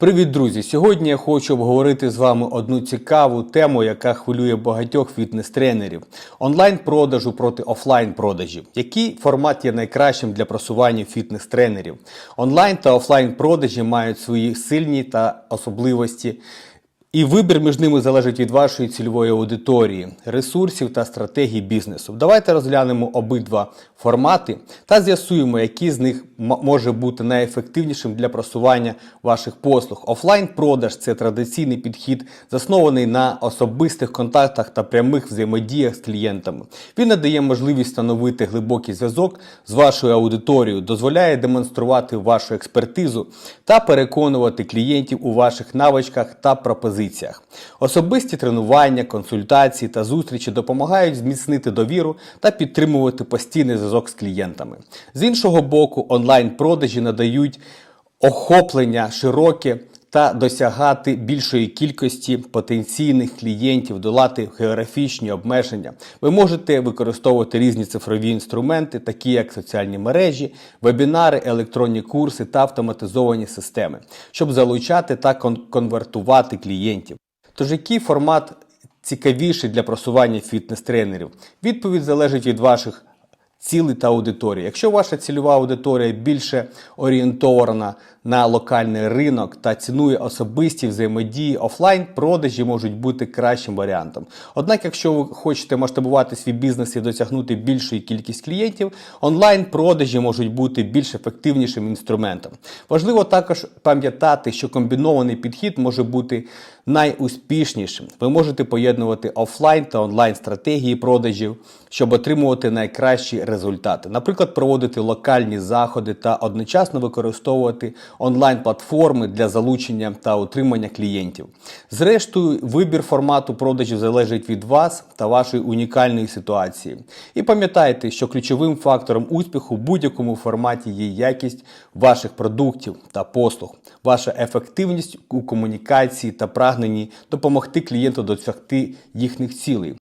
Привіт, друзі! Сьогодні я хочу обговорити з вами одну цікаву тему, яка хвилює багатьох фітнес-тренерів: онлайн-продажу проти офлайн-продажів. Який формат є найкращим для просування фітнес-тренерів? Онлайн та офлайн продажі мають свої сильні та особливості. І вибір між ними залежить від вашої цільової аудиторії, ресурсів та стратегії бізнесу. Давайте розглянемо обидва формати та з'ясуємо, який з них може бути найефективнішим для просування ваших послуг. Офлайн-продаж це традиційний підхід, заснований на особистих контактах та прямих взаємодіях з клієнтами. Він надає можливість встановити глибокий зв'язок з вашою аудиторією, дозволяє демонструвати вашу експертизу та переконувати клієнтів у ваших навичках та пропозиціях. Особисті тренування, консультації та зустрічі допомагають зміцнити довіру та підтримувати постійний зв'язок з клієнтами. З іншого боку, онлайн-продажі надають охоплення широке та досягати більшої кількості потенційних клієнтів, долати географічні обмеження. Ви можете використовувати різні цифрові інструменти, такі як соціальні мережі, вебінари, електронні курси та автоматизовані системи, щоб залучати та кон- конвертувати клієнтів. Тож який формат цікавіший для просування фітнес-тренерів? Відповідь залежить від ваших цілей та аудиторії. Якщо ваша цільова аудиторія більше орієнтована на локальний ринок та цінує особисті взаємодії, офлайн продажі можуть бути кращим варіантом. Однак, якщо ви хочете масштабувати свій бізнес і досягнути більшої кількість клієнтів, онлайн продажі можуть бути більш ефективнішим інструментом. Важливо також пам'ятати, що комбінований підхід може бути найуспішнішим. Ви можете поєднувати офлайн та онлайн стратегії продажів, щоб отримувати найкращі результати. Наприклад, проводити локальні заходи та одночасно використовувати онлайн-платформи для залучення та утримання клієнтів. Зрештою, вибір формату продажів залежить від вас та вашої унікальної ситуації. І пам'ятайте, що ключовим фактором успіху в будь-якому форматі є якість ваших продуктів та послуг, ваша ефективність у комунікації та прагненні допомогти клієнту досягти їхніх цілей.